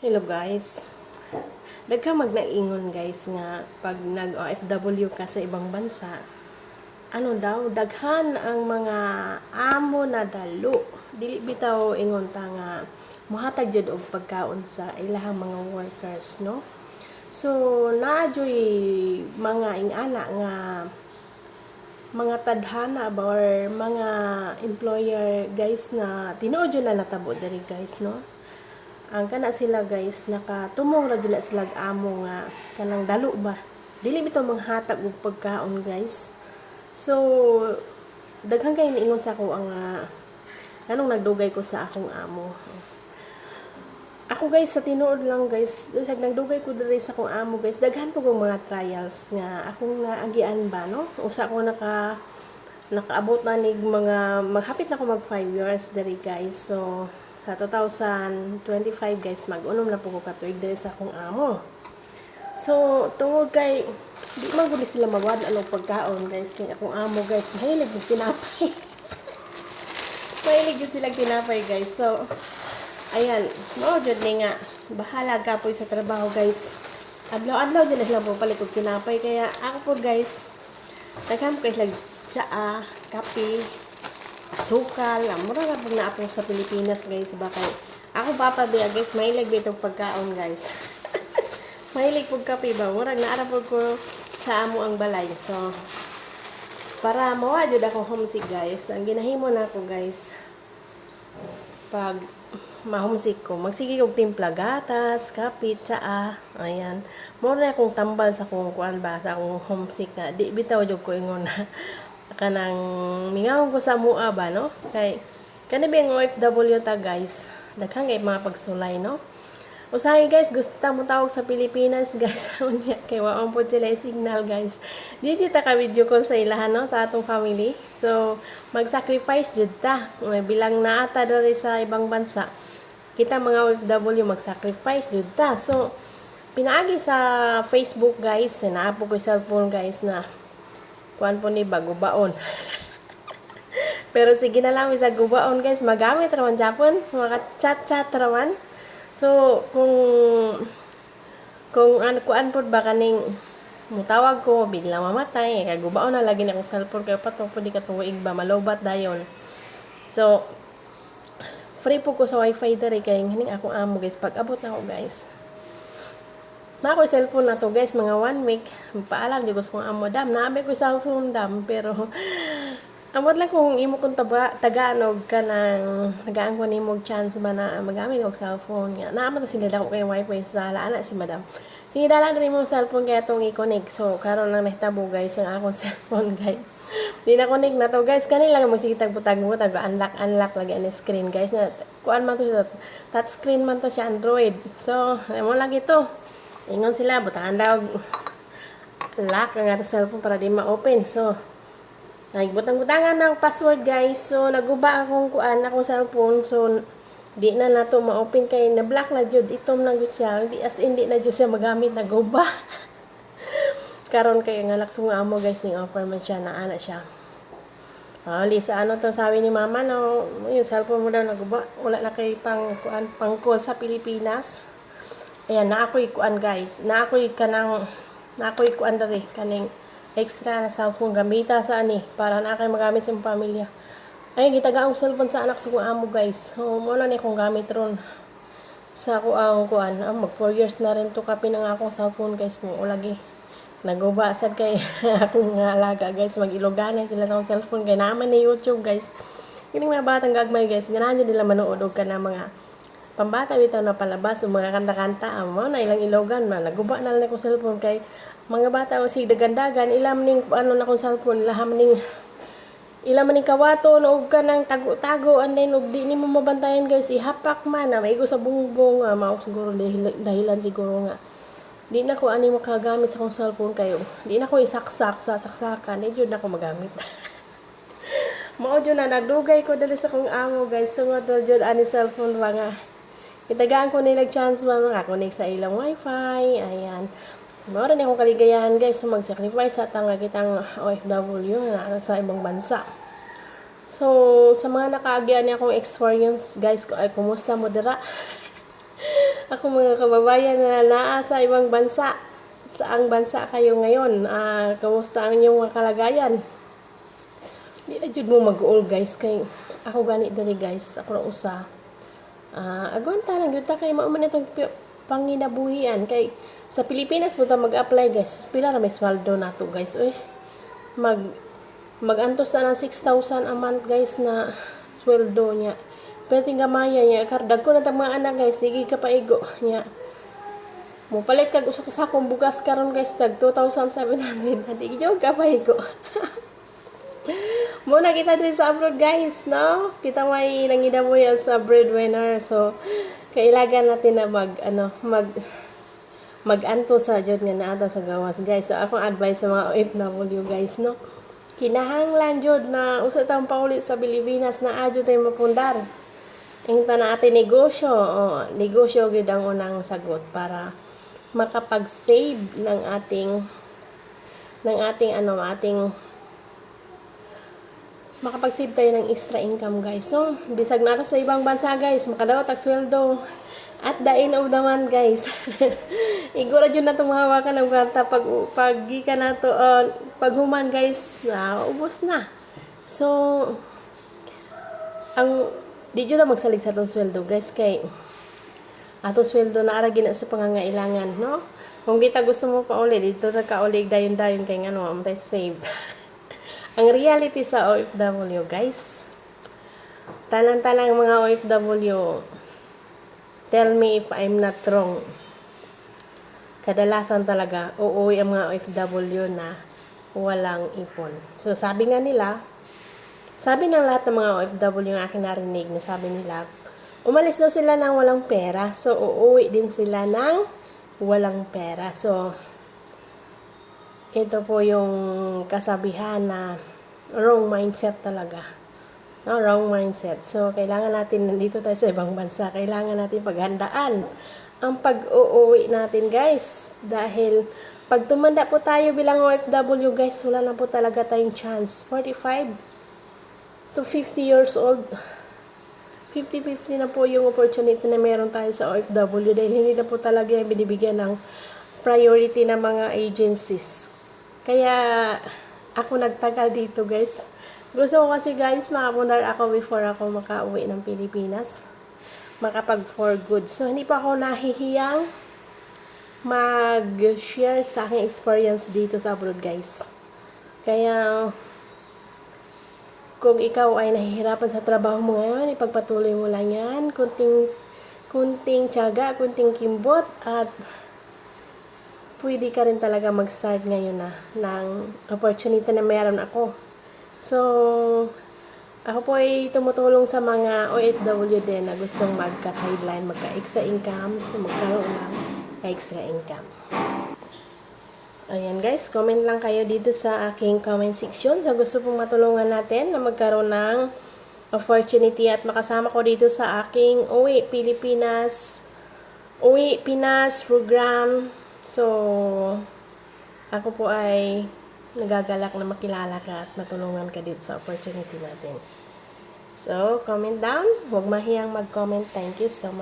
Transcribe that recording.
Hello guys. Dagka magnaingon guys nga pag nag OFW ka sa ibang bansa, ano daw daghan ang mga amo na dalo. Dili bitaw ingon ta nga mohatag jud og pagkaon sa ilahang mga workers, no? So, naadyoy mga ingana nga mga tadhana ba or mga employer guys na tinuod na natabo diri guys no ang kana sila guys nakatumong ra gyud na sila amo nga kanang dalo ba? Dili bitaw manghatag og pagkaon guys? So daghan kay niingon sa ako ang uh, anong nagdugay ko sa akong amo. Ako guys sa tinuod lang guys sag nagdugay ko diri sa akong amo guys daghan po mga trials nga akong naagian ba no? Usa ko naka nakaabot na nig mga maghapit na ko mag 5 years diri guys. So sa 2025 guys mag-unom na po ko katuig diri sa akong amo. So tungod kay di man gud sila mawad anong pagkaon guys ni akong amo guys. Mahilig og tinapay. Mahilig gud sila tinapay guys. So ayan mao jud ni nga bahala ka po sa trabaho guys. Adlaw-adlaw din sila po palit tinapay. Kaya ako po guys Daghan ko kay tsaa, kape, asukal, mura na pag naapong sa Pilipinas guys. Ba kay ako papa biya guys mahilig bitong pagkaon guys. Mahilig pag kape ba? Murag naara po ko sa amo ang balay. So para mawa jud ako homesick guys. Ang ginahimo na ako guys pag mahomesick ko magsige og timpla gatas kape tsaa ayan. Mo na akong tambal sa kung kuan ba sa akong homesick nga di bitaw jud ko ingon na kanang mingawon ko sa mua ba no kay kani ba ang OFW ta guys daghang kay mga pagsulay no Usahay guys, gusto ta mo tawag sa Pilipinas guys. Unya kay waon po sila signal guys. Dito ta ka video call sa ilahan no sa atong family. So mag-sacrifice jud ta. Bilang naata diri sa ibang bansa. Kita mga OFW mag-sacrifice jud ta. So pinaagi sa Facebook guys, naapo ko cellphone guys na kuan po ni bago baon. Pero sige na lang sa gubaon guys, magamit raman Japon, mga chat-chat raman. So, kung kung ano kuan pod ba kaning mutawag ko bigla mamatay kay gubaon na lagi na akong cellphone kay patong pud ka tuig ba malobat dayon. So, free po ko sa wifi diri kay hining akong amo guys pag abot na ako guys. Na yung cellphone na to guys, mga one week. Paalam, di ko sa kong amo, dam, naabi ko cellphone, dam. Pero, amot lang kung imo kong taba, tagaanog ka ng, nagaan ko ni mo chance ba na magamit og cellphone nga. Naamot to sila dako kay wifi sa sala, ana si madam. Sige, dala rin mo cellphone kaya itong i-connect. So, karon lang nahtabo guys, ang akong cellphone guys. Di na connect na to guys. Kanila lang magsigitag butag mo, tag unlock, unlock lagi ang screen guys. Na, kuan man to siya, touch screen man to siya Android. So, mo lang ito. Ingon sila, butangan daw lock ang ato cellphone para di ma-open. So, nagbutang-butangan ng password guys. So, naguba akong kuan akong cellphone. So, di na nato ma-open kay na-block na jud itom lang jud siya. Di as in na jud siya magamit naguba. Karon kay nga laksong amo guys ning offer man siya na ana siya. Ah, Lisa, ano to sabi ni mama no, yung cellphone mo daw naguba. Wala na kay pang kuan pang call sa Pilipinas. Ayan, na ako'y kuan guys. Na ako'y kanang, na ako'y kuan dali, kaning extra na cellphone gamita sa ani para na kay magamit sa pamilya. Ay, gitaga ang cellphone sa anak sa kong amo guys. So, mo na ni akong gamit ron sa ko ang kuan. Ah, mag 4 years na rin to kapi ng akong cellphone guys mo. Lagi. Naguba sad kay akong alaga guys. Mag-iloganan sila sa akong cellphone kay naman ni YouTube guys. Kining mga batang gagmay guys, ganahan nila manood og ka na mga pambata bitaw na palabas o mga kanta-kanta amo na ilang ilogan man naguba na lang akong cellphone kay mga bata o si dagandagan ilam ning ano na akong cellphone laham ning ilam ning kawato no og kanang tago-tago and then og di nimo mabantayan guys ihapak man na maigo sa bungbong uh, mao siguro dahil, dahilan siguro nga. Di na ko ani makagamit sa akong cellphone kayo. Di na ko isaksak sa saksakan jud na ko magamit. Mao jud na nagdugay ko dali sa kong amo guys sungod jud ani cellphone ba nga Itagaan ko nila chance ba connect sa ilang wifi. Ayan. Mara na akong kaligayahan guys. So mag-sacrifice sa tanga kitang OFW na sa ibang bansa. So, sa mga nakaagian niya akong experience guys, ay kumusta mo dira? ako mga kababayan na naa sa ibang bansa. Saang bansa kayo ngayon? Ah, kamusta ang inyong kalagayan? Di na jud mo mag-all guys kay ako gani diri guys ako ra usa. Ah, agwanta lang gyud ta kay mao man itong panginabuhian kay sa Pilipinas ta mag-apply guys. Pila ra may sweldo nato guys. Uy, mag magantos na ng 6,000 a month guys na sweldo niya. Pero tingamaya niya, kardag ko na mga anak guys, sige ka paigo niya. Mo palit kag usa ka sakong bugas karon guys tag 2,700 na di ka paigo. Muna kita din sa abroad guys, no? Kita may nangidaboy sa breadwinner. So, kailangan natin na mag, ano, mag, mag-anto sa jud nga naata sa gawas guys. So, akong advice sa mga OFW guys, no? Kinahanglan jud na usa tang paulit sa Pilipinas na adyo tayo mapundar. Ang na ating negosyo, oh, negosyo gid ang unang sagot para makapag-save ng ating ng ating ano, ating makapag-save tayo ng extra income guys. So, bisag nara sa ibang bansa guys, makadawat ang sweldo. At the end of the month guys, igura dyan na tumahawakan ng gwanta pag, pag ka na to, uh, pag human guys, na ubos na. So, ang, di na magsalig sa itong sweldo guys, kay ato sweldo na aragin na sa pangangailangan, no? Kung kita gusto mo pa uli, dito na ka ulit dayon-dayon kay ano, amtay save. Ang reality sa OFW, guys, talang-talang mga OFW, tell me if I'm not wrong. Kadalasan talaga, uuwi ang mga OFW na walang ipon. So, sabi nga nila, sabi ng lahat ng mga OFW yung aking narinig na sabi nila, umalis daw sila ng walang pera. So, uuwi din sila ng walang pera. So, ito po yung kasabihan na wrong mindset talaga. No, wrong mindset. So, kailangan natin, nandito tayo sa ibang bansa, kailangan natin paghandaan ang pag-uuwi natin, guys. Dahil, pag tumanda po tayo bilang OFW, guys, wala na po talaga tayong chance. 45 to 50 years old, 50-50 na po yung opportunity na meron tayo sa OFW dahil hindi na po talaga yung binibigyan ng priority ng mga agencies. Kaya ako nagtagal dito guys. Gusto ko kasi guys makapundar ako before ako makauwi ng Pilipinas. Makapag for good. So hindi pa ako nahihiyang mag-share sa aking experience dito sa abroad guys. Kaya kung ikaw ay nahihirapan sa trabaho mo ngayon, ipagpatuloy mo lang yan. Kunting, kunting tiyaga, kunting kimbot, at pwede ka rin talaga mag-start ngayon na ng opportunity na meron ako. So, ako po ay tumutulong sa mga OFW din na gustong magka-sideline, magka-extra income, so magkaroon ng extra income. Ayan guys, comment lang kayo dito sa aking comment section. So gusto pong matulungan natin na magkaroon ng opportunity at makasama ko dito sa aking Uwi Pilipinas Uwi Pinas program. So ako po ay nagagalak na makilala ka at matulungan ka dito sa opportunity natin. So, comment down. Huwag mahiyang mag-comment. Thank you so much.